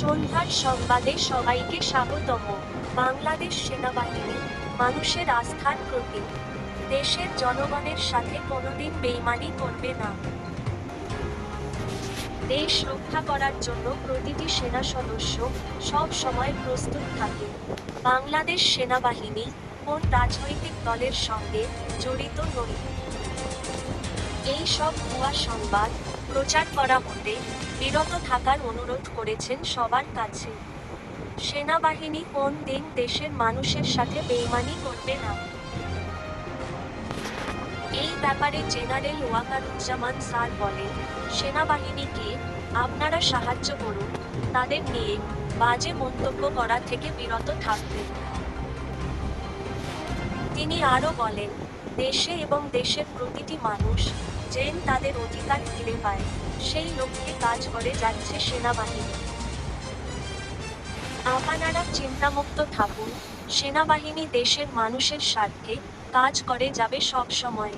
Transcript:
সন্ধ্যার সংবাদে সবাইকে স্বাগতম। বাংলাদেশ সেনাবাহিনী, মানুষের আস্থার প্রতীক। দেশের জনগণের সাথে কোনোদিন বেইমানি করবে না। দেশ রক্ষা করার জন্য প্রতিটি সেনা সদস্য সব সময় প্রস্তুত থাকে। বাংলাদেশ সেনাবাহিনী কোন রাজনৈতিক দলের সঙ্গে জড়িত নয়। এই সব ভুয়া সংবাদ প্রচার করা হতে বিরত থাকার অনুরোধ করেছেন সবার কাছে। সেনাবাহিনী কোন দিন দেশের মানুষের সাথে বেইমানি করবে না। এই ব্যাপারে জেনারেল ওয়াকারুজ্জামান স্যার বলেন, সেনাবাহিনীকে আপনারা সাহায্য করুন, তাদের নিয়ে বাজে মন্তব্য করা থেকে বিরত থাকতে তিনি আরও বলেন দেশে এবং দেশের প্রতিটি মানুষ যেন তাদের অধিকার ফিরে পায়। সেই লক্ষ্যে কাজ করে যাচ্ছে সেনাবাহিনী। আপনারা চিন্তামুক্ত থাকুন। সেনাবাহিনী দেশের মানুষের স্বার্থে কাজ করে যাবে সব সময়।